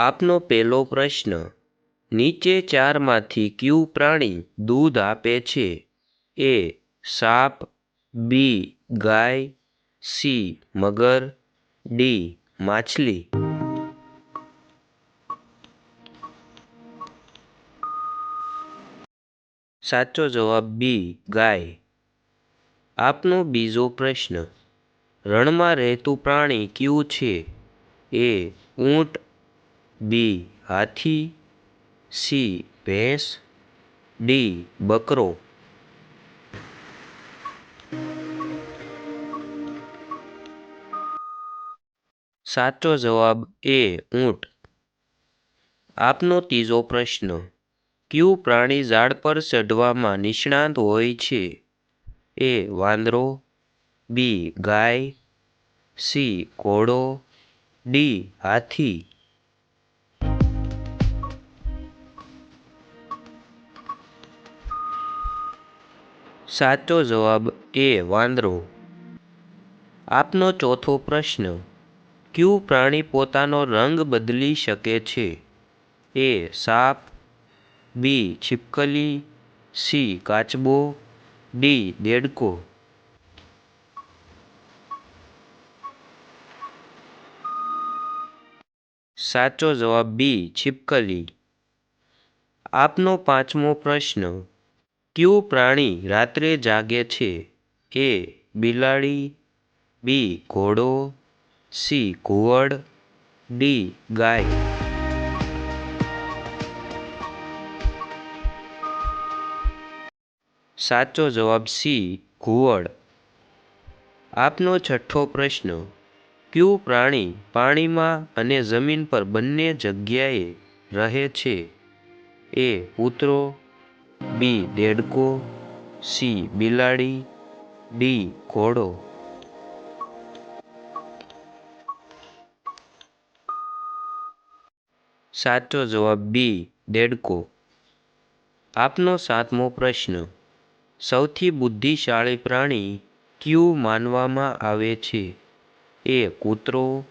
આપનો પહેલો પ્રશ્ન, નીચે ચારમાંથી કયું પ્રાણી દૂધ આપે છે? એ, સાપ, બી, ગાય, સી, મગર, ડી, માછલી. સાચો જવાબ બી, ગાય. આપનો બીજો પ્રશ્ન, રણમાં રહેતું પ્રાણી કયું છે? એ, ઊંટ બી હાથી, સી ભેંસ, ડી બકરો. સાચો જવાબ એ ઊંટ. આપનો ત્રીજો પ્રશ્ન, કયું પ્રાણી ઝાડ પર ચઢવામાં નિષ્ણાત હોય છે? એ વાંદરો, બી ગાય, સી ઘોડો, ડી હાથી. સાચો જવાબ એ વાંદરો. આપનો ચોથો પ્રશ્ન, કયું પ્રાણી પોતાનો રંગ બદલી શકે છે? એ સાપ, બી છીપકલી, સી કાચબો, ડી દેડકો. સાચો જવાબ બી છીપકલી. આપનો પાંચમો પ્રશ્ન કયું પ્રાણી રાત્રે જાગે છે? એ બિલાડી, બી ઘોડો, સી ઘુવડ, ડી ગાય. સાચો જવાબ સી ઘુવડ. આપનો છઠ્ઠો પ્રશ્ન, કયું પ્રાણી પાણીમાં અને જમીન પર બંને જગ્યાએ રહે છે? એ કૂતરો બી દેડકો, સી બિલાડી, ડી ઘોડો. સાચો જવાબ બી દેડકો. આપનો સાતમો પ્રશ્ન. સૌથી બુદ્ધિશાળી પ્રાણી કયું માનવામાં આવે છે? એ કૂતરો,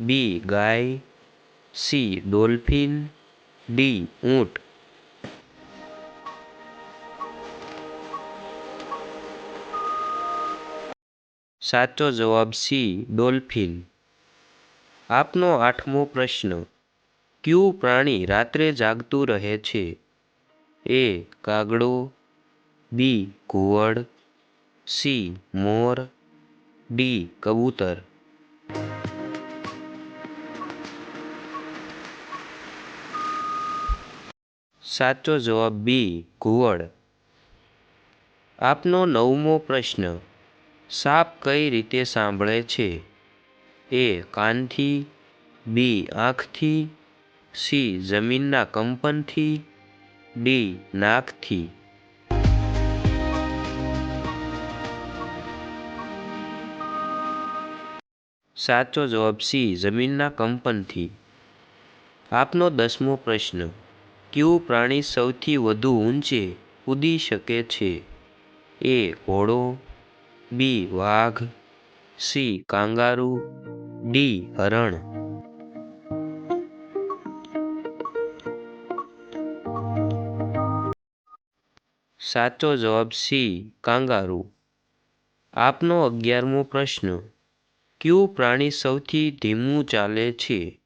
બી ગાય, સી ડોલ્ફિન, ડી ઊંટ. સાચો જવાબ સી, ડોલ્ફિન. આપનો આઠમો પ્રશ્ન. કયું પ્રાણી રાત્રે જાગતું રહે છે? એ, કાગડો. બી, ઘુવડ. સી, મોર. ડી, કબૂતર. સાચો જવાબ બી, ઘુવડ. આપનો નવમો પ્રશ્ન. સાપ કઈ રીતે સાંભળે છે? એ કાનથી, બી આંખથી, સી જમીનના કંપનથી, ડી નાકથી. સાચો જવાબ સી જમીનના કંપનથી. આપનો દસમો પ્રશ્ન. કયું પ્રાણી સૌથી વધુ ઊંચે કૂદી શકે છે? એ ઘોડો બી વાઘ, સી કાંગારૂ, ડી હરણ. સાચો જવાબ સી કાંગારૂ. આપનો અગિયારમો પ્રશ્ન. કયું પ્રાણી સૌથી ધીમું ચાલે છે?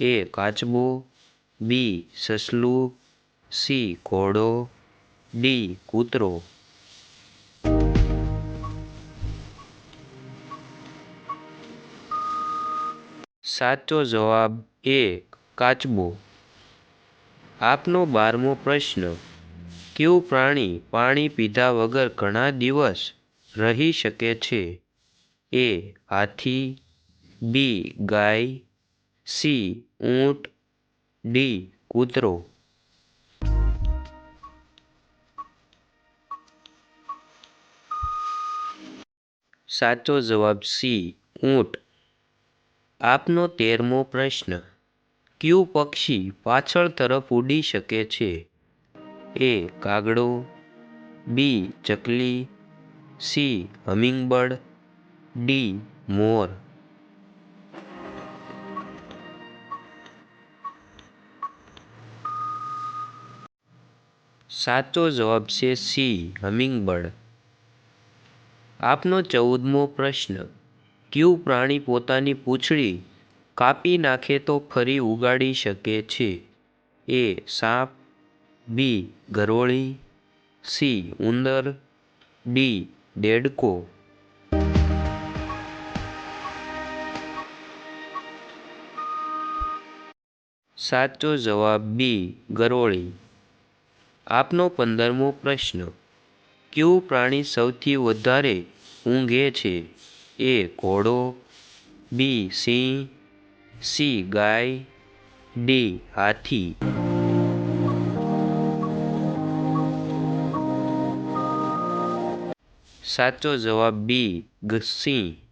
એ કાચબો, બી સસલું, સી ઘોડો, ડી કૂતરો. સાચો જવાબ એ કાચબો. આપનો બારમો પ્રશ્ન કયું પ્રાણી પાણી પીધા વગર ઘણા દિવસ રહી શકે છે એ, હાથી. બી, ગાય. સી, ઊંટ. ડી, કૂતરો. સાચો જવાબ સી, ઊંટ. આપનો તેરમો પ્રશ્ન. કયું પક્ષી પાછળ તરફ ઉડી શકે છે? એ કાગડો, બી ચકલી, સી હમિંગબર્ડ ડી મોર. સાચો જવાબ છે સી હમિંગબર્ડ આપનો ચૌદમો પ્રશ્ન. કયું પ્રાણી પોતાની પૂંછડી કાપી નાખે તો ફરી ઉગાડી શકે છે? એ સાપ, બી ગરોળી, સી ઉંદર, ડી દેડકો સાચો જવાબ બી ગરોળી. આપનો પંદરમો પ્રશ્ન. કયું પ્રાણી સૌથી વધારે ઊંઘે છે? એ ઘોડો બી સિંહ સી ગાય ડી હાથી. સાચો જવાબ બી સિંહ.